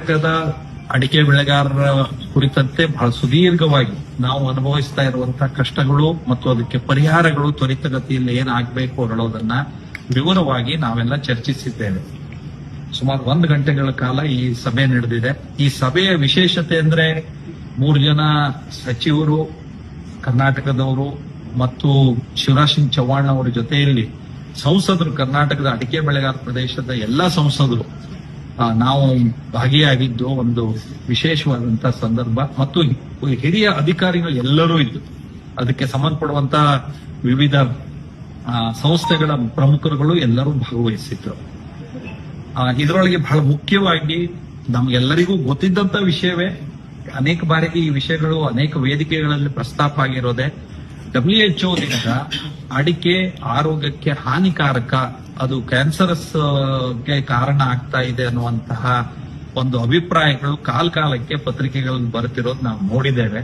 ಕರ್ನಾಟಕದ ಅಡಿಕೆ ಬೆಳೆಗಾರರ ಕುರಿತಂತೆ ಬಹಳ ಸುದೀರ್ಘವಾಗಿ ನಾವು ಅನುಭವಿಸ್ತಾ ಇರುವಂತಹ ಕಷ್ಟಗಳು ಮತ್ತು ಅದಕ್ಕೆ ಪರಿಹಾರಗಳು ತ್ವರಿತಗತಿಯಲ್ಲಿ ಏನಾಗಬೇಕು ಹೇಳೋದನ್ನ ವಿವರವಾಗಿ ನಾವೆಲ್ಲ ಚರ್ಚಿಸಿದ್ದೇವೆ. ಸುಮಾರು ಒಂದು ಗಂಟೆಗಳ ಕಾಲ ಈ ಸಭೆ ನಡೆದಿದೆ. ಈ ಸಭೆಯ ವಿಶೇಷತೆ ಅಂದ್ರೆ ಮೂರು ಜನ ಸಚಿವರು, ಕರ್ನಾಟಕದವರು ಮತ್ತು ಶಿವರಾಜ್ ಸಿಂಗ್ ಚೌಹಾಣ್ ಅವರ ಜೊತೆಯಲ್ಲಿ ಸಂಸದರು. ಕರ್ನಾಟಕದ ಅಡಿಕೆ ಬೆಳೆಗಾರ ಪ್ರದೇಶದ ಎಲ್ಲಾ ಸಂಸದರು ನಾವು ಭಾಗಿಯಾಗಿದ್ದು ಒಂದು ವಿಶೇಷವಾದಂತಹ ಸಂದರ್ಭ. ಮತ್ತು ಹಿರಿಯ ಅಧಿಕಾರಿಗಳು ಎಲ್ಲರೂ ಇದ್ದು, ಅದಕ್ಕೆ ಸಂಬಂಧಪಡುವಂತಹ ವಿವಿಧ ಸಂಸ್ಥೆಗಳ ಪ್ರಮುಖರುಗಳು ಎಲ್ಲರೂ ಭಾಗವಹಿಸಿದ್ರು. ಇದರೊಳಗೆ ಬಹಳ ಮುಖ್ಯವಾಗಿ ನಮ್ಗೆಲ್ಲರಿಗೂ ಗೊತ್ತಿದ್ದಂತ ವಿಷಯವೇ, ಅನೇಕ ಬಾರಿಗೆ ಈ ವಿಷಯಗಳು, ಅನೇಕ ವೇದಿಕೆಗಳಲ್ಲಿ ಪ್ರಸ್ತಾಪ ಆಗಿರೋದೆ ಡಬ್ಲ್ಯೂ ಎಚ್ ಅಡಿಕೆ ಆರೋಗ್ಯಕ್ಕೆ ಹಾನಿಕಾರಕ, ಅದು ಕ್ಯಾನ್ಸರಸ್ಗೆ ಕಾರಣ ಆಗ್ತಾ ಇದೆ ಅನ್ನುವಂತಹ ಒಂದು ಅಭಿಪ್ರಾಯಗಳು ಕಾಲ ಕಾಲಕ್ಕೆ ಪತ್ರಿಕೆಗಳಲ್ಲಿ ಬರುತ್ತಿರೋದು ನಾವು ನೋಡಿದ್ದೇವೆ.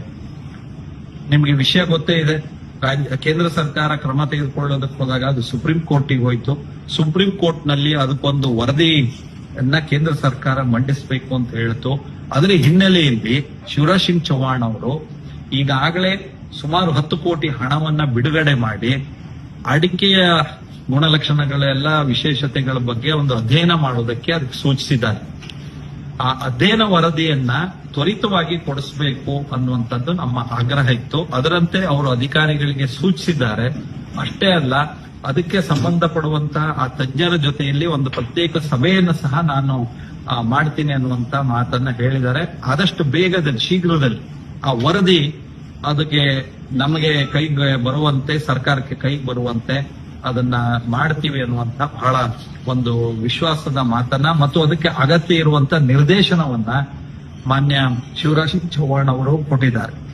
ನಿಮಗೆ ವಿಷಯ ಗೊತ್ತೇ ಇದೆ. ಕೇಂದ್ರ ಸರ್ಕಾರ ಕ್ರಮ ತೆಗೆದುಕೊಳ್ಳೋದಕ್ಕೆ ಹೋದಾಗ ಅದು ಸುಪ್ರೀಂ ಕೋರ್ಟಿಗೆ ಹೋಯ್ತು. ಸುಪ್ರೀಂ ಕೋರ್ಟ್ನಲ್ಲಿ ಅದಕ್ಕೊಂದು ವರದಿಯನ್ನ ಕೇಂದ್ರ ಸರ್ಕಾರ ಮಂಡಿಸಬೇಕು ಅಂತ ಹೇಳ್ತು. ಅದರ ಹಿನ್ನೆಲೆಯಲ್ಲಿ ಶಿವರಾಜ್ ಸಿಂಗ್ ಚೌಹಾಣ್ ಅವರು ಈಗಾಗಲೇ ಸುಮಾರು ಹತ್ತು ಕೋಟಿ ಹಣವನ್ನ ಬಿಡುಗಡೆ ಮಾಡಿ ಅಡಿಕೆಯ ಗುಣಲಕ್ಷಣಗಳೆಲ್ಲ ವಿಶೇಷತೆಗಳ ಬಗ್ಗೆ ಒಂದು ಅಧ್ಯಯನ ಮಾಡೋದಕ್ಕೆ ಅದಕ್ಕೆ ಸೂಚಿಸಿದ್ದಾರೆ. ಆ ಅಧ್ಯಯನ ವರದಿಯನ್ನ ತ್ವರಿತವಾಗಿ ಕೊಡಿಸಬೇಕು ಅನ್ನುವಂಥದ್ದು ನಮ್ಮ ಆಗ್ರಹ ಇತ್ತು. ಅದರಂತೆ ಅವರು ಅಧಿಕಾರಿಗಳಿಗೆ ಸೂಚಿಸಿದ್ದಾರೆ. ಅಷ್ಟೇ ಅಲ್ಲ, ಅದಕ್ಕೆ ಸಂಬಂಧಪಡುವಂತಹ ಆ ತಜ್ಞರ ಜೊತೆಯಲ್ಲಿ ಒಂದು ಪ್ರತ್ಯೇಕ ಸಭೆಯನ್ನು ಸಹ ನಾನು ಮಾಡ್ತೀನಿ ಅನ್ನುವಂತ ಮಾತನ್ನ ಹೇಳಿದ್ದಾರೆ. ಆದಷ್ಟು ಬೇಗದಲ್ಲಿ, ಶೀಘ್ರದಲ್ಲಿ ಆ ವರದಿ ಅದಕ್ಕೆ ನಮಗೆ ಕೈಗೆ ಬರುವಂತೆ, ಸರ್ಕಾರಕ್ಕೆ ಕೈಗೆ ಬರುವಂತೆ ಅದನ್ನ ಮಾಡ್ತೀವಿ ಅನ್ನುವಂತ ಬಹಳ ಒಂದು ವಿಶ್ವಾಸದ ಮಾತನ್ನ ಮತ್ತು ಅದಕ್ಕೆ ಅಗತ್ಯ ಇರುವಂತ ನಿರ್ದೇಶನವನ್ನ ಮಾನ್ಯ ಶಿವರಾಜ್ ಸಿಂಗ್ ಚೌಹಾಣ್ ಅವರು ಕೊಟ್ಟಿದ್ದಾರೆ.